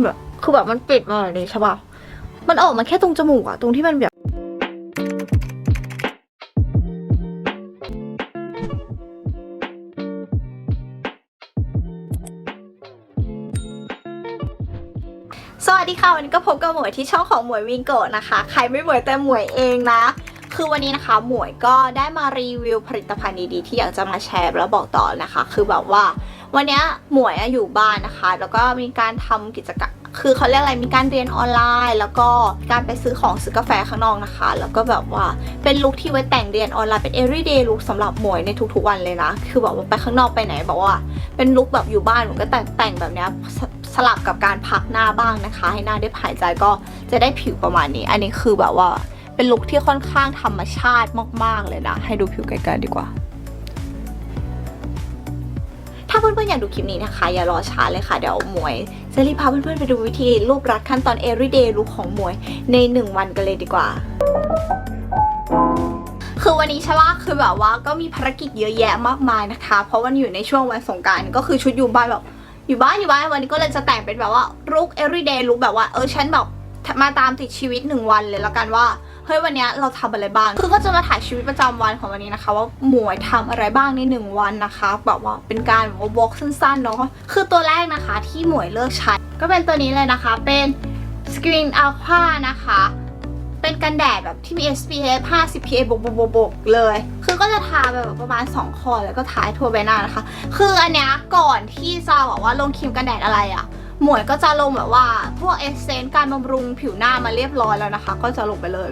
แบบคือแบบมันปิดมาแบบนี้ใช่ป่ะมันออกมาแค่ตรงจมูกอะตรงที่มันแบบสวัสดีค่ะ วันนี้ก็พบกับหมวยที่ช่องของหมวยวิงโกะนะคะ ใครไม่หมวยแต่หมวยเองนะ คือวันนี้นะคะหมวยก็ได้มารีวิวผลิตภัณฑ์ดีๆที่อยากจะมาแชร์แล้วบอกต่อนะคะ คือแบบว่า วันนี้หมวยอยู่บ้านนะคะ แล้วก็มีการทำกิจกรรมคือเขาเรียกอะไรมีการเรียนออนไลน์ แล้วก็การไปซื้อของซื้อกาแฟข้างนอกนะคะ แล้วก็แบบว่าเป็นลุคที่ไว้แต่งเรียนออนไลน์เป็น everyday look สำหรับหมวยในทุกๆวันเลยนะ คือแบบว่าไปข้างนอกไปไหนบอกว่า เป็นลุคแบบอยู่บ้านหนูก็แต่งแต่งแบบนี้สสลับกับการพักหน้าบ้างนะคะ ให้หน้าได้หายใจก็จะได้ผิวประมาณนี้ อันนี้คือแบบว่าเป็นลุคที่ค่อนข้างธรรมชาติมาก ๆเลยนะ ให้ดูผิวไกลๆดีกว่า ถ้าเพื่อนๆอยากดูคลิปนี้นะคะ อย่ารอช้าเลยค่ะ เดี๋ยวหมวยจะรีบพาเพื่อนๆไปดูวิธีรูปรัดขั้นตอน everyday look ของหมวยใน 1 วันกันเลยดีกว่าคือวันนี้ใช่ปะคือแบบว่าก็มีภารกิจเยอะแยะมากมายนะคะ เพราะวันอยู่ในช่วงวันสงการก็คือชุดอยู่บ้านแบบอยู่บ้านอยู่บ้านวันนี้ก็เลยจะแต่งเป็นแบบว่าลุค everyday look แบบว่าเออฉันแบบมาตามติดชีวิตหนึ่งวันเลยแล้วกันว่า เฮ้ยวันนี้เราทำอะไรบ้าง คือก็จะมาถ่ายชีวิตประจำวันของวันนี้นะคะ ว่าหมวยทำอะไรบ้างในหนึ่งวันนะคะแบบว่าเป็นการแบบว่าวอล์กสั้นๆเนาะคือตัวแรกนะคะที่หมวยเลือกใช้ก็เป็นตัวนี้เลยนะคะเป็น Screen Alpha นะคะเป็นกันแดดแบบที่มี SPF 50 PA บวกบวกบวกเลย คือก็จะทาแบบประมาณ 2 คอแล้วก็ทาทั่วใบหน้านะคะ คืออันเนี้ยก่อนที่จะบอกว่าลงครีมกันแดดอะไรอะ่ะ หมวยก็จะลงแบบว่า พวกเอเซนต์การบำรุงผิวหน้ามาเรียบร้อยแล้วนะคะ ก็จะลงไปเลย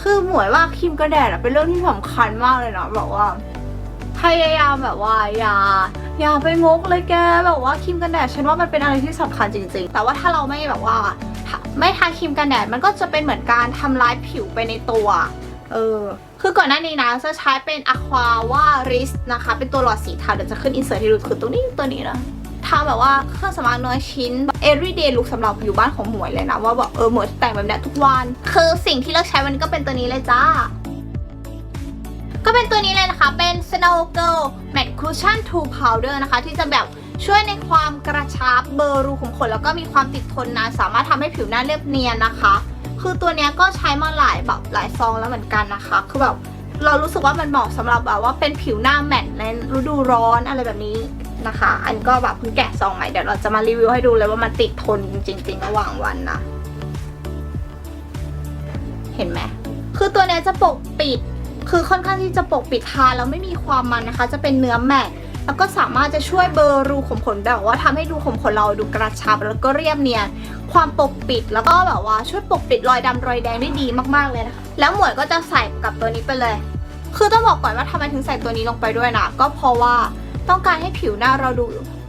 คือหมวยว่าครีมกันแดดอะเป็นเรื่องที่สำคัญมากเลยนะแบบว่าพยายามแบบว่าอย่าอย่าไปงกเลยแกแบบว่าครีมกันแดดฉันว่ามันเป็นอะไรที่สำคัญจริง ๆ แต่ว่าถ้าเราไม่แบบว่า ไม่ทาครีมกันแดดมันก็จะเป็นเหมือนการทำร้ายผิวไปในตัว เออ คือก่อนหน้านี้นะจะใช้เป็น Aqua ว่า r i s นะคะ เป็นตัวหลอดสีเทาเดี๋ยวจะขึ้นอินเสิร์ตให้ดูคือตัวนี้ตัวนี้นะ ทำแบบว่าเครื่องสำอางน้อยชิ้น everyday look สำหรับอยู่บ้านของหมวยเลยนะ ว่าแบบเออหมวยแต่งแบบนี้ทุกวัน คือสิ่งที่เลือกใช้วันนี้ก็เป็นตัวนี้เลยจ้า ก็เป็นตัวนี้เลยนะคะ เป็น Snow Girl Matte Cushion 2 Powder นะคะ ที่จะแบบช่วยในความกระชับเบอร์รูขุมขนแล้วก็มีความติดทนนานสามารถทำให้ผิวหน้าเรียบเนียนนะคะ คือตัวเนี้ยก็ใช้มาหลายแบบหลายซองแล้วเหมือนกันนะคะ คือแบบเรารู้สึกว่ามันเหมาะสำหรับแบบว่าเป็นผิวหน้าแมตต์ในฤดูร้อนอะไรแบบนี้ นะคะ อันก็แบบเพิ่งแกะซองใหม่เดี๋ยวเราจะมารีวิวให้ดูเลยว่ามันติดทนจริง ๆ ระหว่างวันนะ เห็นไหมคือตัวเนี้ยจะปกปิด คือค่อนข้างที่จะปกปิดทาแล้วไม่มีความมันนะคะ จะเป็นเนื้อแมตแล้วก็สามารถจะช่วยเบอร์รูขุมขนแบบว่าทำให้รูขุมขนเราดูกระชับแล้วก็เรียบเนียน ความปกปิดแล้วก็แบบว่าช่วยปกปิดรอยดำรอยแดงได้ดีมากๆเลยนะคะแล้วหมวยก็จะใส่กับตัวนี้ไปเลย คือต้องบอกก่อนว่าทำไมถึงใส่ตัวนี้ลงไปด้วยนะก็เพราะว่า ต้องการให้ผิวหน้าเราดู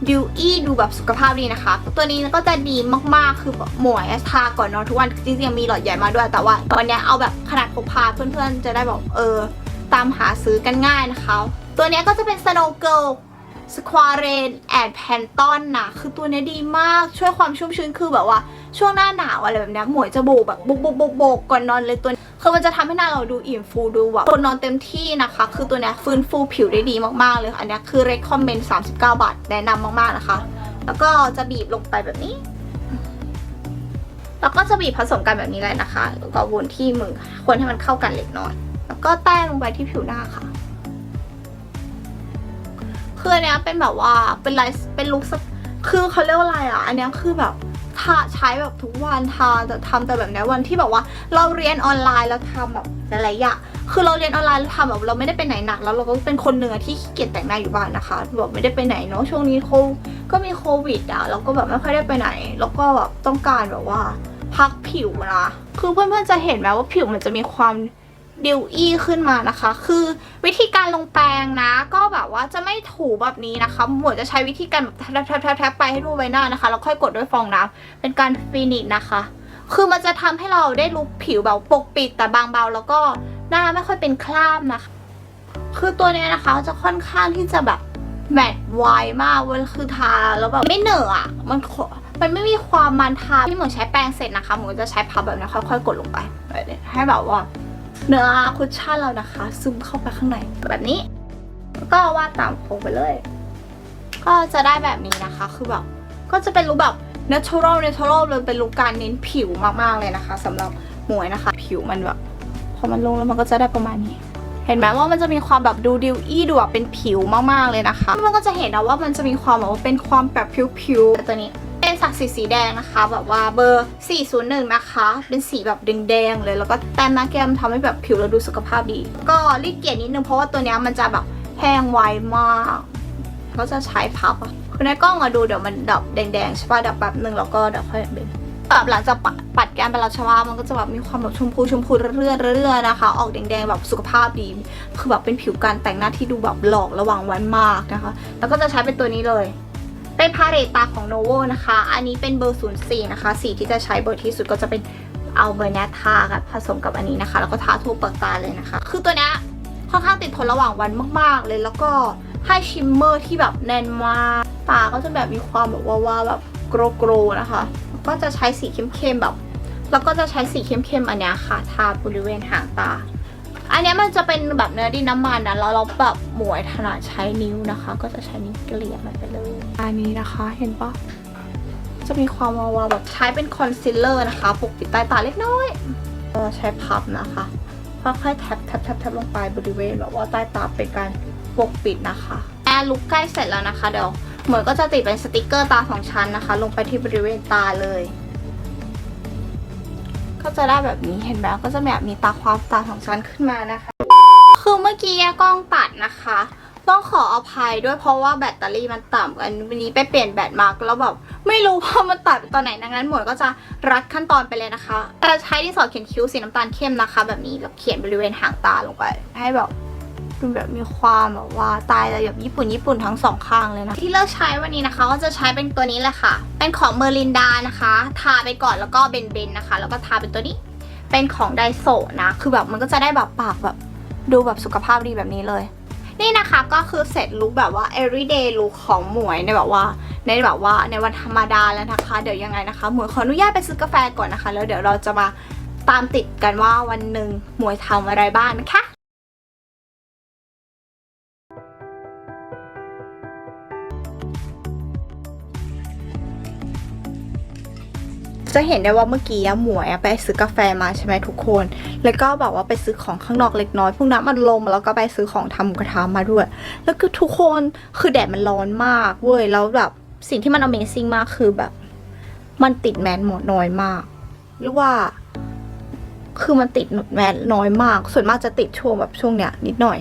ดิวอี้ดูแบบสุขภาพดีนะคะ ตัวนี้ก็จะดีมากๆ คือแบบหมวยทาก่อนนอนทุกวัน จริงๆ มีหลอดใหญ่มาด้วย แต่ว่าวันนี้เอาแบบขนาดพกพาเพื่อนๆ จะได้บอกเออ ตามหาซื้อกันง่ายนะคะ ตัวนี้ก็จะเป็น Snow Girl สควาเรนแอนแพนตอนนะคือตัวนี้ดีมากช่วยความชุ่มชื้นคือแบบว่า ช่วงหน้าหนาวอะไรแบบนี้หมวยจะโบกแบบโบกโบกโบกโบกก่อนนอนเลยตัวนี้ คือมันจะทำให้หน้าเราดูอิ่มฟูดูแบบคนนอนเต็มที่นะคะ คือตัวเนี้ยฟื้นฟูผิวได้ดีมากๆเลย อันเนี้ยคือ recommend 39 บาทแนะนำมากๆนะคะ แล้วก็จะบีบลงไปแบบนี้ แล้วก็จะบีบผสมกันแบบนี้เลยนะคะแล้วก็วนที่มือคนให้มันเข้ากันเล็กน้อย แล้วก็แต้ลงไปที่ผิวหน้าค่ะคืออันเนี้ยเป็นแบบว่าเป็นไลฟ์เป็นลุคสักคือเขาเรียกว่าอะไรอะ อันเนี้ยคือแบบ ทาใช้แบบทุกวันทาแต่ทำแต่แบบนี้วันที่แบบว่า เราเรียนออนไลน์แล้วทำแบบหลายๆอย่างคือเราเรียนออนไลน์แล้วทำแบบเราไม่ได้ไปไหนหนักแล้วเราก็เป็นคนเนื้อที่ขี้เกียจแต่งหน้าอยู่บ้านนะคะแบบไม่ได้ไปไหนเนาะช่วงนี้โคก็มีโควิดอะเราก็แบบไม่ค่อยได้ไปไหน แล้วก็แบบต้องการแบบว่า พักผิวนะคือเพื่อนๆจะเห็นไหมว่าผิวมันจะมีความ ดิวอี้ขึ้นมานะคะ คือวิธีการลงแปรงนะ ก็แบบว่าจะไม่ถูแบบนี้นะคะหมวยจะใช้วิธีการแบบแทบๆๆไปให้ทั่วใบหน้านะคะ แล้วค่อยกดด้วยฟองน้ำเป็นการฟินิชนะคะ คือมันจะทำให้เราได้ลุคผิวแบบปกปิดแต่บางเบาแล้วก็หน้าไม่ค่อยเป็นคราบนะคะ คือตัวเนี้ยนะคะจะค่อนข้างที่จะแบบแมตต์ไวมากเวลาคือทาแล้วแบบไม่เหนอะอะมันมันไม่มีความมันทาที่หมูใช้แปรงเสร็จนะคะหมูจะใช้พับแบบนี้ค่อยๆ กดลงไปให้แบบว่า เนื้อคุชชั่นเรานะคะ ซึมเข้าไปข้างในแบบนี้ ก็วาดตามโค้งไปเลย ก็จะได้แบบนี้นะคะ คือแบบก็จะเป็นลุคแบบ natural natural เลยเป็นลุคการเน้นผิวมากๆเลยนะคะสำหรับหมวยนะคะ ผิวมันแบบพอมันลงแล้วมันก็จะได้ประมาณนี้ เห็นไหมว่ามันจะมีความแบบดูดิวอี้ดูแบบเป็นผิวมากๆเลยนะคะ มันก็จะเห็นนะว่ามันจะมีความแบบว่าเป็นความแบบผิวๆตัวนี้ เป็นสักสีสีแดงนะคะ แบบว่าเบอร์ 401 นะคะ เป็นสีแบบแดงๆเลย แล้วก็แต้มหน้าแก้มทำให้แบบผิวเราดูสุขภาพดี ก็รีดเกลียนิดนึงเพราะว่าตัวนี้มันจะแบบแห้งไวมากก็จะใช้พับอะคือในกล้องอะดูเดี๋ยวมันดับแดงๆใช่ป่ะดับแบบนึงแล้วก็เดี๋ยวค่อยเบนแบบหลังจากปัดปัดแก้มไปแล้วใช่ป่ะมันก็จะแบบมีความแบบชมพูชมพูเรื่อยๆเรื่อยๆนะคะ ออกแดงๆแบบสุขภาพดี คือแบบเป็นผิวการแต่งหน้าที่ดูแบบหลอกระหว่างวันมากนะคะ แล้วก็จะใช้เป็นตัวนี้เลย เป็นพาเรตตาของ n o v o นะคะ อันนี้เป็นเบอร์ 04 นะคะ สีที่จะใช้เบอร์ที่สุดก็จะเป็นเอาเบอร์เนี้ทากับผสมกับอันนี้นะคะ แล้วก็ทาทั่วเปลือกตาเลยนะคะ คือตัวนี้ค่อนข้างติดทนระหว่างวันมาก ๆ เลย แล้วก็ให้ชิมเมอร์ที่แบบแน่นมากตาก็จะแบบมีความแบบว่าๆแบบโกรโกรนะคะ ก็จะใช้สีเข้มๆแบบ แล้วก็จะใช้สีเข้มๆอันนี้ค่ะ ทาบริเวณหางตา อันเนี้ยมันจะเป็นแบบเนื้อดินน้ำมันนะแล้วเราแบบหมวยถนัดใช้นิ้วนะคะ ก็จะใช้นิ้วเกลี่ยมันไปเลยอันนี้นะคะเห็นปะจะมีความวาวๆแบบใช้เป็นคอนซีลเลอร์นะคะปกปิดใต้ตาเล็กน้อยเออใช้พับนะคะค่อยๆแท็บแท็บแท็บแท็บลงไปบริเวณแบบว่าใต้ตาเป็นการปกปิดนะคะแอร์ลุกใกล้เสร็จแล้วนะคะเดี๋ยวเหมือนก็จะติดเป็นสติกเกอร์ตาสองชั้นนะคะ ลงไปที่บริเวณตาเลย ก็จะได้แบบนี้เห็นไหมก็จะแบบมีตาความตาของฉันขึ้นมานะคะ คือเมื่อกี้กล้องตัดนะคะ ต้องขออภัยด้วยเพราะว่าแบตเตอรี่มันต่ำอันนี้ไปเปลี่ยนแบตมาแล้วแบบไม่รู้ว่ามันตัดตอนไหนดังนั้นหมวยก็จะรัดขั้นตอนไปเลยนะคะแต่ใช้ที่สอดเขียนคิ้วสีน้ำตาลเข้มนะคะ แบบนี้แบบเขียนบริเวณหางตาลงไป ให้แบบ ดูแบบมีความแบบว่าตายแบบญี่ปุ่นญี่ปุ่นทั้งสองข้างเลยนะ ที่เลือกใช้วันนี้นะคะก็จะใช้เป็นตัวนี้แหละค่ะ เป็นของเมอร์ลินดานะคะ ทาไปก่อนแล้วก็เบนเบนนะคะ แล้วก็ทาเป็นตัวนี้ เป็นของไดโซนะ คือแบบมันก็จะได้แบบปากแบบดูแบบสุขภาพดีแบบนี้เลย นี่นะคะก็คือเสร็จลุคแบบว่า everyday look ของหมวยในแบบว่าในแบบว่าในวันธรรมดาแล้วนะคะ เดี๋ยวยังไงนะคะหมวยขออนุญาตไปซื้อกาแฟก่อนนะคะ แล้วเดี๋ยวเราจะมาตามติดกันว่าวันหนึ่งหมวยทำอะไรบ้างนะคะ จะเห็นได้ว่าเมื่อกี้หมวยไปซื้อกาแฟมาใช่ไหมทุกคน แล้วก็แบบว่าไปซื้อของข้างนอกเล็กน้อยพวกน้ำมันลมแล้วก็ไปซื้อของทำกระทะมาด้วย แล้วคือทุกคนคือแดดมันร้อนมากเว้ยแล้วแบบสิ่งที่มัน Amazing มากคือแบบ มันติดแมนหมดน้อยมากหรือว่า คือมันติดแมสน้อยมาก ส่วนมากจะติดช่วงแบบช่วงเนี้ยนิดหน่อย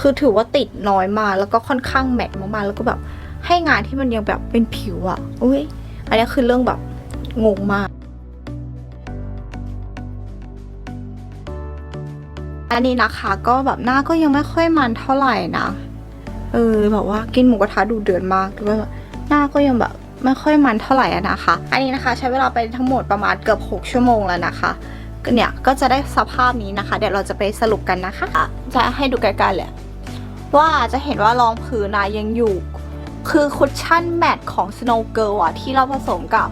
คือถือว่าติดน้อยมากแล้วก็ค่อนข้างแมทมากๆแล้วก็แบบให้งานที่มันยังแบบเป็นผิวอะอุ้ยอันนี้คือเรื่องแบบ งงมาก อันนี้นะคะก็แบบหน้าก็ยังไม่ค่อยมันเท่าไหร่นะ เออแบบว่ากินหมูกระทะดูเดือดมากด้วยแบบหน้าก็ยังแบบไม่ค่อยมันเท่าไหร่นะคะ อันนี้นะคะใช้เวลาไปทั้งหมดประมาณเกือบ 6 ชั่วโมงแล้วนะคะเนี่ยก็จะได้สภาพนี้นะคะ เดี๋ยวเราจะไปสรุปกันนะคะ จะให้ดูไกลๆเลยว่าจะเห็นว่ารองพื้นนะยังอยู่ คือคุชชั่นแมทของ Snow Girl อะที่เราผสมกับ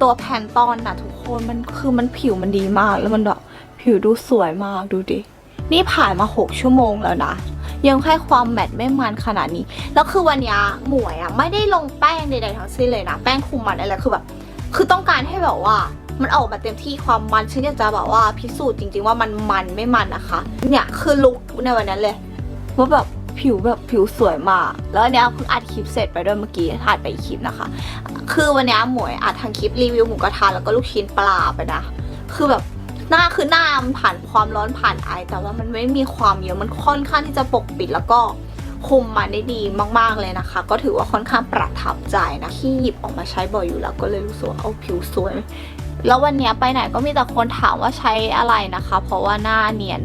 ตัวแพนตอนนะทุกคนมันคือมันผิวมันดีมาก แล้วมันแบบผิวดูสวยมากดูดิ นี่ผ่านมา 6 ชั่วโมงแล้วนะ ยังแค่ความแมทไม่มันขนาดนี้ แล้วคือวันนี้หมวยอะไม่ได้ลงแป้งใดๆทั้งสิ้นเลยนะ แป้งคุมมันอะไรคือแบบ คือต้องการให้แบบว่ามันออกมาเต็มที่ความมันฉันอยากจะแบบว่าพิสูจน์จริง ๆ ว่ามันมันไม่มันนะคะ เนี่ยคือลุคในวันนั้นเลยว่าแบบ ผิวแบบผิวสวยมาก แล้วอันเนี้ยเพิ่งอัดคลิปเสร็จไปด้วยเมื่อกี้ถ่ายไปอีกคลิปนะคะ คือวันเนี้ยหมวยอัดทางคลิปรีวิวหมูกระทะแล้วก็ลูกชิ้นปลาไปนะ คือแบบหน้าคือหน้ามันผ่านความร้อนผ่านไอ แต่ว่ามันไม่มีความเยอะมันค่อนข้างที่จะปกปิดแล้วก็คุมมันได้ดีมาก ๆ เลยนะคะ ก็ถือว่าค่อนข้างประทับใจนะที่หยิบออกมาใช้บ่อยอยู่แล้วก็เลยรู้สึกว่าเอาผิวสวย แล้ววันนี้ไปไหนก็มีแต่คนถามว่าใช้อะไรนะคะ เพราะว่าหน้าเนียน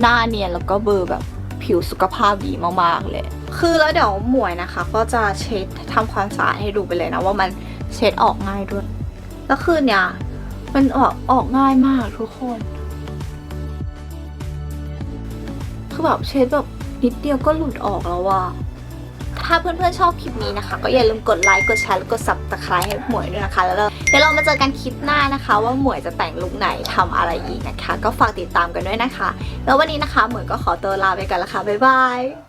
หน้าเนียนแล้วก็เบอร์แบบ ผิวสุขภาพดีมากๆเลย คือแล้วเดี๋ยวหมวยนะคะ ก็จะเช็ดทำความสะอาดให้ดูไปเลยนะว่ามันเช็ดออกง่ายด้วย แล้วคือเนี่ยมันออกออกง่ายมากทุกคน คือแบบเช็ดแบบนิดเดียวก็หลุดออกแล้วว่า ถ้าเพื่อนๆชอบคลิปนี้นะคะ ก็อย่าลืมกดไลค์ กดแชร์แล้วกดซับสไครต์ให้หมวยด้วยนะคะ แล้วเดี๋ยวเรามาเจอกันคลิปหน้านะคะ ว่าหมวยจะแต่งลุคไหนทำอะไรอีกนะคะ ก็ฝากติดตามกันด้วยนะคะ แล้ววันนี้นะคะหมวยก็ขอตัวลาไปกันละค่ะบ๊ายบาย